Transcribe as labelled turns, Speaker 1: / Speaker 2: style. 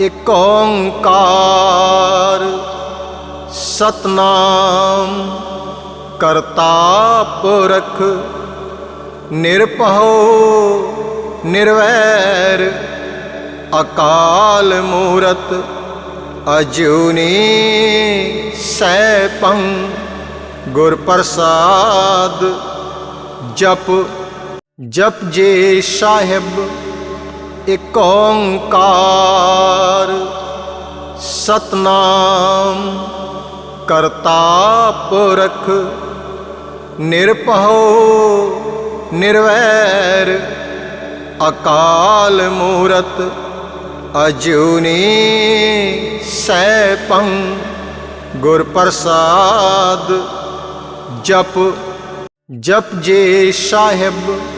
Speaker 1: ਏਕ ਓੰਕਾਰ ਸਤਨਾਮ ਕਰਤਾ ਪੁਰਖ ਨਿਰਭਉ ਨਿਰਵੈਰ ਅਕਾਲ ਮੂਰਤ ਅਜੂਨੀ ਸੈਭੰ ਗੁਰ ਪ੍ਰਸਾਦ ਜਪ ਜਪ ਜੇ ਸਾਹਿਬ ਏਕ ਓੰਕਾਰ। ਸਤਨਾਮ ਕਰਤਾ ਪੁਰਖ, ਨਿਰਭਉ, ਨਿਰਵੈਰ, ਅਕਾਲ ਮੂਰਤ, ਅਜੂਨੀ ਸੈਭੰ ਗੁਰ ਪ੍ਰਸਾਦ ਜਪ ਜਪ ਜੇ ਸਾਹਿਬ।